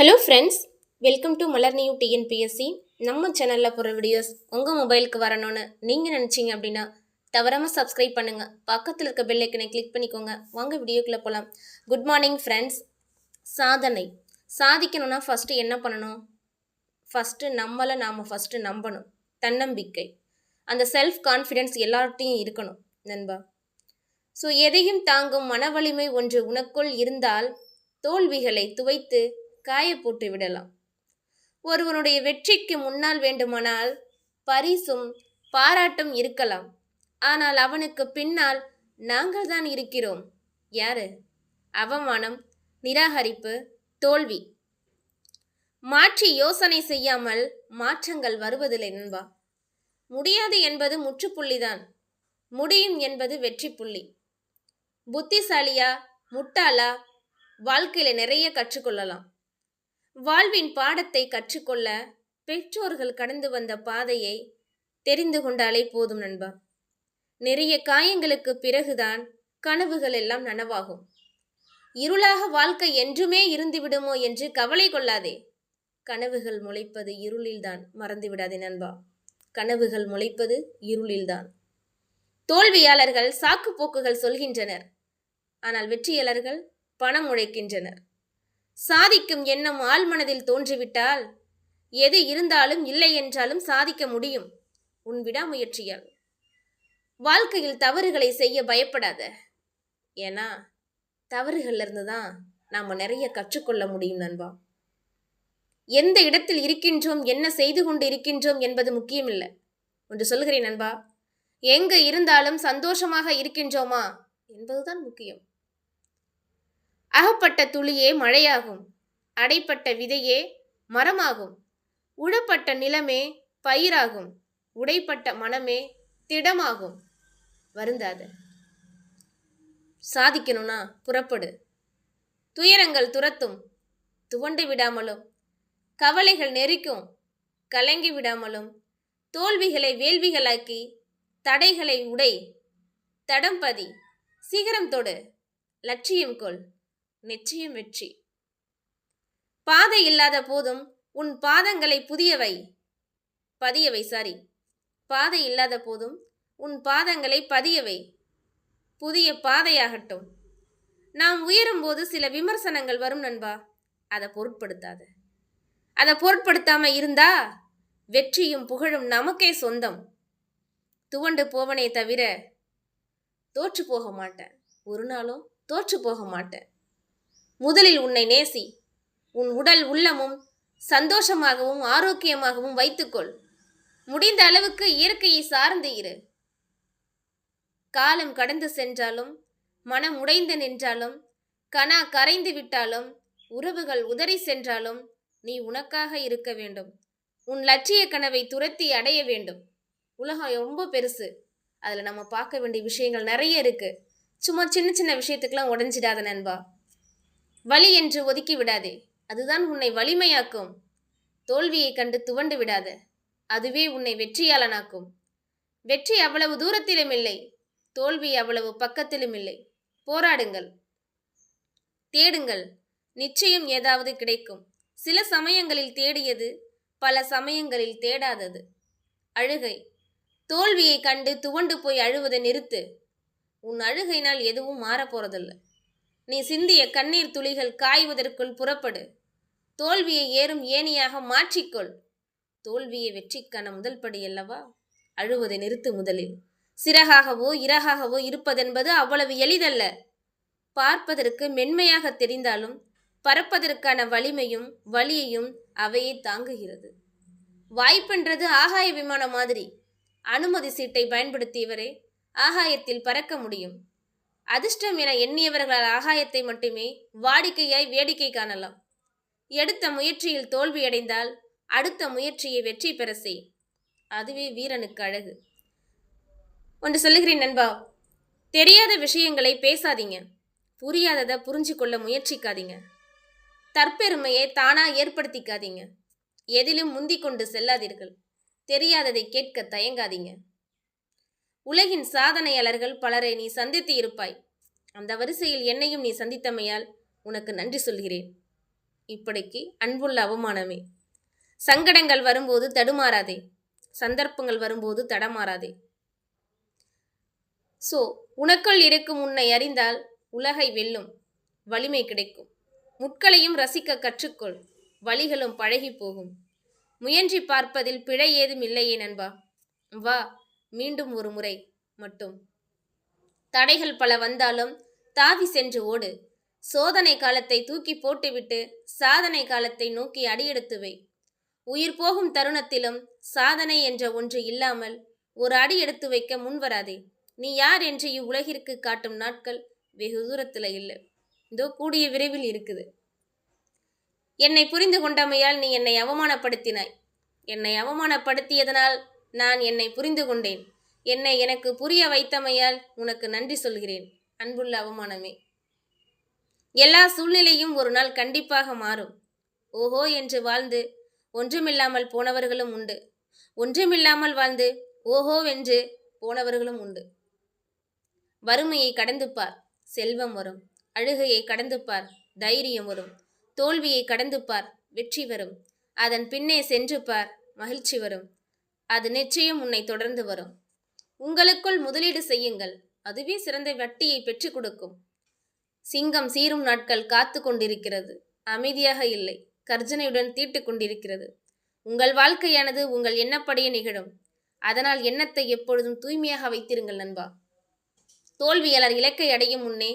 Hello friends welcome to Malar new TNPSC நம்ம சேனலில் போகிற வீடியோஸ் உங்கள் மொபைலுக்கு வரணும்னு நீங்கள் நினச்சிங்க அப்படின்னா தவறாமல் சப்ஸ்கிரைப் பண்ணுங்கள் பக்கத்தில் இருக்க பெல் ஐக்கனை கிளிக் பண்ணிக்கோங்க. வாங்க வீடியோக்குள்ளே போகலாம் குட் மார்னிங் ஃப்ரெண்ட்ஸ் சாதனை. சாதிக்கணும்னா ஃபஸ்ட்டு என்ன பண்ணணும்? ஃபஸ்ட்டு நம்மளை நாம் ஃபஸ்ட்டு நம்பணும். தன்னம்பிக்கை. அந்த செல்ஃப் கான்ஃபிடென்ஸ் எல்லார்ட்டையும் இருக்கணும் நண்பா. ஸோ எதையும் தாங்கும் மன வலிமை ஒன்று உனக்குள் இருந்தால் தோல்விகளை துவைத்து காய போட்டு விடலாம். ஒருவனுடைய வெற்றிக்கு முன்னால் வேண்டுமானால் பரிசும் பாராட்டும் இருக்கலாம். ஆனால் அவனுக்கு பின்னால் நாங்கள் தான் இருக்கிறோம். யாரு? அவமானம் நிராகரிப்பு தோல்வி. மாற்றி யோசனை செய்யாமல் மாற்றங்கள் வருவதில்லை நண்பா. முடியாது என்பது முற்றுப்புள்ளிதான். முடியும் என்பது வெற்றி புள்ளி புத்திசாலியா முட்டாளா வாழ்க்கையில நிறைய கற்றுக்கொள்ளலாம். வாழ்வின் பாடத்தை கற்றுக்கொள்ள பெற்றோர்கள் கடந்து வந்த பாதையை தெரிந்து கொண்டாலே போதும் நண்பா. நிறைய காயங்களுக்கு பிறகுதான் கனவுகள் எல்லாம் நனவாகும். இருளாக வாழ்க்கை என்றுமே இருந்துவிடுமோ என்று கவலை கொள்ளாதே. கனவுகள் முளைப்பது இருளில்தான் மறந்துவிடாதே நண்பா. கனவுகள் முளைப்பது இருளில்தான். தோல்வியாளர்கள் சாக்கு போக்குகள் சொல்கின்றனர் ஆனால் வெற்றியாளர்கள் பணம் உழைக்கின்றனர். சாதிக்கும் எண்ணம் ஆழ்மனதில் தோன்றிவிட்டால் எது இருந்தாலும் இல்லை என்றாலும் சாதிக்க முடியும். உன் விடாமுயற்சியால். வாழ்க்கையில் தவறுகளை செய்ய பயப்படாத. ஏன்னா தவறுகள்லேருந்து தான் நாம் நிறைய கற்றுக்கொள்ள முடியும் நண்பா. எந்த இடத்தில் இருக்கின்றோம் என்ன செய்து கொண்டு இருக்கின்றோம் என்பது முக்கியமில்லை. ஒன்று சொல்கிறேன் நண்பா. எங்கே இருந்தாலும் சந்தோஷமாக இருக்கின்றோமா என்பதுதான் முக்கியம். அகப்பட்ட துளியே மழையாகும் அடைப்பட்ட விதையே மரமாகும். உழப்பட்ட நிலமே பயிராகும் உடைப்பட்ட மனமே திடமாகும். வருந்தாத. சாதிக்கணும்னா புறப்படு. துயரங்கள் துரத்தும் துவண்டு விடாமலும் கவலைகள் நெறிக்கும் கலங்கி விடாமலும் தோல்விகளை வேள்விகளாக்கி தடைகளை உடை தடம்பதி சிகரம் தொடு லட்சியம் கொள். நிச்சயம் வெற்றி. பாதை இல்லாத போதும் உன் பாதங்களை புதியவை. பதியவை சாரி பாதை இல்லாத போதும் உன் பாதங்களை பதியவை. புதிய பாதையாகட்டும். நாம் உயரும்போது சில விமர்சனங்கள் வரும் நண்பா. அதை பொருட்படுத்தாத. அதை பொருட்படுத்தாம இருந்தா வெற்றியும் புகழும் நமக்கே சொந்தம். துவண்டு போவனே தவிர தோற்று போக மாட்டேன். ஒரு நாளும் தோற்று போக மாட்டேன். முதலில் உன்னை நேசி. உன் உடல் உள்ளமும் சந்தோஷமாகவும் ஆரோக்கியமாகவும் வைத்துக்கொள். முடிந்த அளவுக்கு இயற்கையை சார்ந்து இரு. காலம் கடந்து சென்றாலும் மனம் உடைந்து நின்றாலும் கனா கரைந்து விட்டாலும் உறவுகள் உதறி சென்றாலும் நீ உனக்காக இருக்க வேண்டும். உன் லட்சிய கனவை துரத்தி அடைய வேண்டும். உலகம் ரொம்ப பெருசு. அதில் நம்ம பார்க்க வேண்டிய விஷயங்கள் நிறைய இருக்குது சும்மா சின்ன சின்ன விஷயத்துக்கெலாம் உடஞ்சிடாத நண்பா. வலி என்று ஒதுக்கி விடாதே. அதுதான் உன்னை வலிமையாக்கும். தோல்வியை கண்டு துவண்டு விடாத. அதுவே உன்னை வெற்றியாளனாக்கும். வெற்றி அவ்வளவு தூரத்திலும் இல்லை. தோல்வி அவ்வளவு பக்கத்திலும் இல்லை. போராடுங்கள். தேடுங்கள். நிச்சயம் ஏதாவது கிடைக்கும். சில சமயங்களில் தேடியது பல சமயங்களில் தேடாதது. அழுகை. தோல்வியை கண்டு துவண்டு போய் அழுவதை நிறுத்து. உன் அழுகையினால் எதுவும் மாறப்போறதில்லை. நீ சிந்திய கண்ணீர் துளிகள் காய்வதற்குள் புறப்படு. தோல்வியை ஏறும் ஏணியாக மாற்றிக்கொள். தோல்வியை வெற்றிக்கான முதல் படி அல்லவா? அழுவதை நிறுத்து முதலில். சிறகாகவோ இறகாகவோ இருப்பதென்பது அவ்வளவு எளிதல்ல. பார்ப்பதற்கு மென்மையாக தெரிந்தாலும் பறப்பதற்கான வலிமையும் வலியையும் அவையே தாங்குகிறது. வாய்ப்பென்றது ஆகாய விமானம் மாதிரி. அனுமதி சீட்டை பயன்படுத்தியவரே ஆகாயத்தில் பறக்க முடியும். அதிர்ஷ்டம் என எண்ணியவர்களால் ஆகாயத்தை மட்டுமே வாடிக்கையாய் வேடிக்கை காணலாம். எடுத்த முயற்சியில் தோல்வியடைந்தால் அடுத்த முயற்சியை வெற்றி பெற செய். அதுவே வீரனுக்கு அழகு. ஒன்று சொல்லுகிறேன் நண்பா தெரியாத விஷயங்களை பேசாதீங்க. புரியாததை புரிஞ்சு கொள்ள முயற்சிக்காதீங்க. தற்பெருமையை தானா ஏற்படுத்திக்காதீங்க. எதிலும் முந்திக் கொண்டு செல்லாதீர்கள். தெரியாததை கேட்க தயங்காதீங்க. உலகின் சாதனையாளர்கள் பலரை நீ சந்தித்து இருப்பாய் அந்த வரிசையில் என்னையும் நீ சந்தித்தமையால் உனக்கு நன்றி சொல்கிறேன். இப்படிக்கு அன்புள்ள அவமானமே. சங்கடங்கள் வரும்போது தடுமாறாதே. சந்தர்ப்பங்கள் வரும்போது தடமாறாதே. ஸோ உனக்குள் இருக்கும் உன்னை அறிந்தால் உலகை வெல்லும் வலிமை கிடைக்கும். முட்களையும் ரசிக்க கற்றுக்கொள். வழிகளும் பழகி போகும் முயன்றி பார்ப்பதில் பிழை ஏதும் இல்லையே நண்பா. வா மீண்டும் ஒரு முறை மட்டும். தடைகள் பல வந்தாலும் தாவி சென்று ஓடு. சோதனை காலத்தை தூக்கி போட்டுவிட்டு சாதனை காலத்தை நோக்கி அடியெடுத்து வை. உயிர் போகும் தருணத்திலும் சாதனை என்ற ஒன்று இல்லாமல் ஒரு அடி எடுத்து வைக்க முன்வராதே நீ யார் என்று இவ்வுலகிற்கு காட்டும் நாட்கள் வெகு தூரத்தில் இல்லை. இதோ கூடிய விரைவில் இருக்குது. என்னை புரிந்து கொண்டமையால் நீ என்னை அவமானப்படுத்தினாய். என்னை அவமானப்படுத்தியதனால் நான் என்னை புரிந்து கொண்டேன். என்னை எனக்கு புரிய வைத்தமையால் உனக்கு நன்றி சொல்கிறேன். அன்புள்ள அவமானமே. எல்லா சூழ்நிலையும் ஒரு நாள் கண்டிப்பாக மாறும். ஓஹோ என்று வாழ்ந்து ஒன்றுமில்லாமல் போனவர்களும் உண்டு. ஒன்றுமில்லாமல் வாழ்ந்து ஓஹோ என்று போனவர்களும் உண்டு. வறுமையை கடந்து பார் செல்வம் வரும். அழுகையை கடந்து பார் தைரியம் வரும். தோல்வியை கடந்து பார் வெற்றி வரும். அதன் பின்னே சென்று பார் மகிழ்ச்சி வரும். அது நிச்சயம் உன்னை தொடர்ந்து வரும். உங்களுக்குள் முதலீடு செய்யுங்கள். அதுவே சிறந்த வட்டியை பெற்றுக் கொடுக்கும். சிங்கம் சீரும் நாட்கள் காத்து கொண்டிருக்கிறது. அமைதியாக இல்லை. கர்ஜனையுடன் தீட்டுக் கொண்டிருக்கிறது. உங்கள் வாழ்க்கையானது உங்கள் எண்ணப்படியே நிகழும். அதனால் எண்ணத்தை எப்பொழுதும் தூய்மையாக வைத்திருங்கள் நண்பா. தோல்வியாளர் இலக்கை அடையும் முன்னே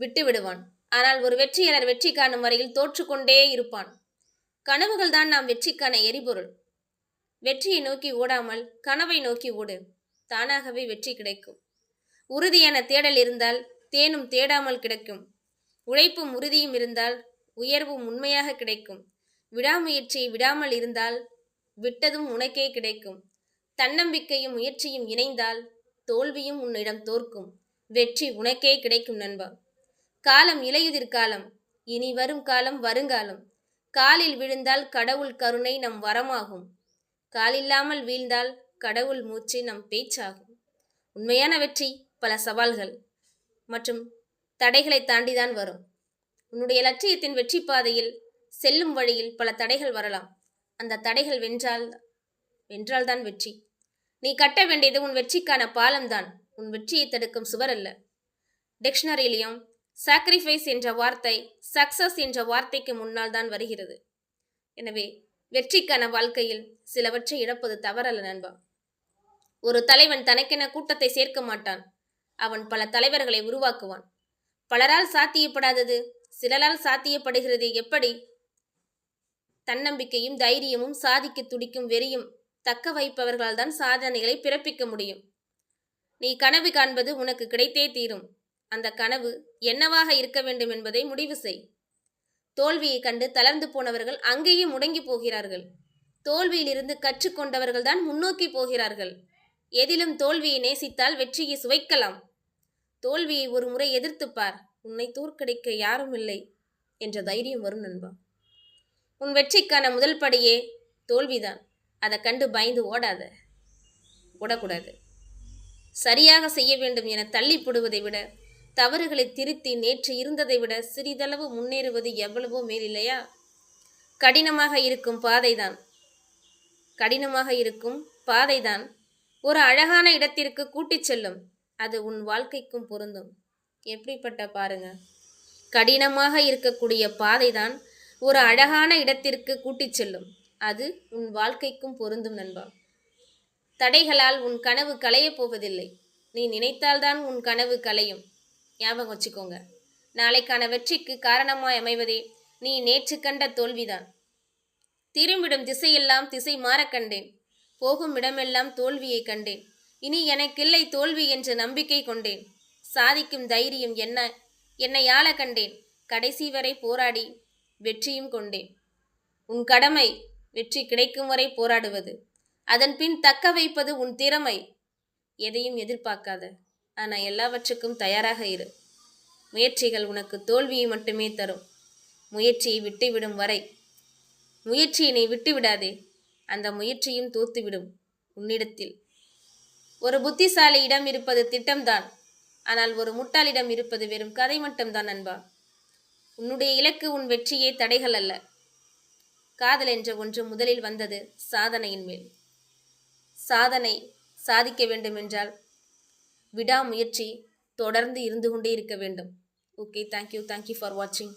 விட்டு விடுவான் ஆனால் ஒரு வெற்றியாளர் வெற்றி காணும் வரையில் தோற்றுக்கொண்டே இருப்பான். கனவுகள் தான் நாம் வெற்றிக்கான எரிபொருள். வெற்றியை நோக்கி ஓடாமல் கனவை நோக்கி ஓடு. தானாகவே வெற்றி கிடைக்கும். உறுதியான தேடல் இருந்தால் தேனும் தேடாமல் கிடைக்கும். உழைப்பும் உறுதியும் இருந்தால் உயர்வும் உண்மையாக கிடைக்கும். விடாமுயற்சி விடாமல் இருந்தால் விட்டதும் உனக்கே கிடைக்கும். தன்னம்பிக்கையும் முயற்சியும் இணைந்தால் தோல்வியும் உன்னிடம் தோற்கும். வெற்றி உனக்கே கிடைக்கும் நண்பா. காலம் இலையுதிர் காலம். இனி வரும் காலம் வருங்காலம். காலில் விழுந்தால் கடவுள் கருணை நம் வரமாகும். காலில்லாமல் வீழ்ந்தால் கடவுள் மூச்சு நம் பேச்சாகும். உண்மையான வெற்றி பல சவால்கள் மற்றும் தடைகளை தாண்டிதான் வரும். உன்னுடைய லட்சியத்தின் வெற்றி பாதையில் செல்லும் வழியில் பல தடைகள் வரலாம். அந்த தடைகள் வென்றால் வென்றால்தான் வெற்றி. நீ கட்ட வேண்டியது உன் வெற்றிக்கான பாலம்தான். உன் வெற்றியை தடுக்கும் சுவர் அல்ல. டிக்ஷனரியிலையும் சாக்ரிஃபைஸ் என்ற வார்த்தை சக்சஸ் என்ற வார்த்தைக்கு முன்னால் தான் வருகிறது. எனவே வெற்றிக்கான வாழ்க்கையில் சிலவற்றை இழப்பது தவறல்ல நண்பா. ஒரு தலைவன் தனக்கென கூட்டத்தை சேர்க்க மாட்டான். அவன் பல தலைவர்களை உருவாக்குவான். பலரால் சாத்தியப்படாதது சிலரால் சாத்தியப்படுகிறது எப்படி? தன்னம்பிக்கையும் தைரியமும் சாதிக்க துடிக்கும் வெறியும் தக்க வைப்பவர்களால் தான் சாதனைகளை பிறப்பிக்க முடியும். நீ கனவு காண்பது உனக்கு கிடைத்தே தீரும். அந்த கனவு என்னவாக இருக்க வேண்டும் என்பதை முடிவு செய். தோல்வியை கண்டு தளர்ந்து போனவர்கள் அங்கேயே முடங்கி போகிறார்கள். தோல்வியிலிருந்து கற்றுக்கொண்டவர்கள் தான் முன்னோக்கி போகிறார்கள். எதிலும் தோல்வியை நேசித்தால் வெற்றியை சுவைக்கலாம். தோல்வியை ஒரு முறை எதிர்த்துப்பார் உன்னை தோற்கடிக்க யாரும் இல்லை என்ற தைரியம் வரும் நண்பா. உன் வெற்றிக்கான முதல் படியே தோல்விதான். அதை கண்டு பயந்து ஓடாத. ஓடக்கூடாது. சரியாக செய்ய வேண்டும் என தள்ளி போடுவதை விட தவறுகளை திருத்தி நேற்று இருந்ததை விட சிறிதளவு முன்னேறுவது எவ்வளவோ மேலில்லையா? கடினமாக இருக்கும் பாதைதான். கடினமாக இருக்கும் பாதைதான். ஒரு அழகான இடத்திற்கு கூட்டிச் செல்லும். அது உன் வாழ்க்கைக்கும் பொருந்தும். எப்படிப்பட்ட பாருங்க. கடினமாக இருக்கக்கூடிய பாதைதான் ஒரு அழகான இடத்திற்கு கூட்டிச் செல்லும். அது உன் வாழ்க்கைக்கும் பொருந்தும் நண்பா. தடைகளால் உன் கனவு களையப் போவதில்லை. நீ நினைத்தால்தான் உன் கனவு கலையும் ஞாபகம் வச்சுக்கோங்க. நாளைக்கான வெற்றிக்கு காரணமாய் அமைவதே நீ நேற்று கண்ட தோல்விதான். திரும்பிடும் திசையெல்லாம் திசை மாறக் கண்டேன். போகும் இடமெல்லாம் தோல்வியை கண்டேன். இனி எனக்கில்லை தோல்வி என்ற நம்பிக்கை கொண்டேன். சாதிக்கும் தைரியம் என்ன? என்னை ஆள கண்டேன். கடைசி வரை போராடி வெற்றியும் கொண்டேன். உன் கடமை வெற்றி கிடைக்கும் வரை போராடுவது. அதன் பின் தக்க வைப்பது உன் திறமை. எதையும் எதிர்பார்க்காத. ஆனால் எல்லாவற்றுக்கும் தயாராக இரு. முயற்சிகள் உனக்கு தோல்வியை மட்டுமே தரும். முயற்சியை விட்டுவிடும் வரை. முயற்சியை நீ விட்டுவிடாதே. அந்த முயற்சியும் தோத்துவிடும் உன்னிடத்தில். ஒரு புத்திசாலியிடம் இருப்பது திட்டம்தான். ஆனால் ஒரு முட்டாளிடம் இருப்பது வெறும் கதை மட்டும்தான் அன்பா உன்னுடைய இலக்கு உன் வெற்றியே தடைகள் அல்ல. காதல் என்ற ஒன்று முதலில் வந்தது சாதனையின் மேல். சாதனை சாதிக்க வேண்டுமென்றால் விடாமுயற்சி தொடர்ந்து இருந்து கொண்டே இருக்க வேண்டும். ஓகே தேங்க்யூ தேங்க்யூ ஃபார் வாட்சிங்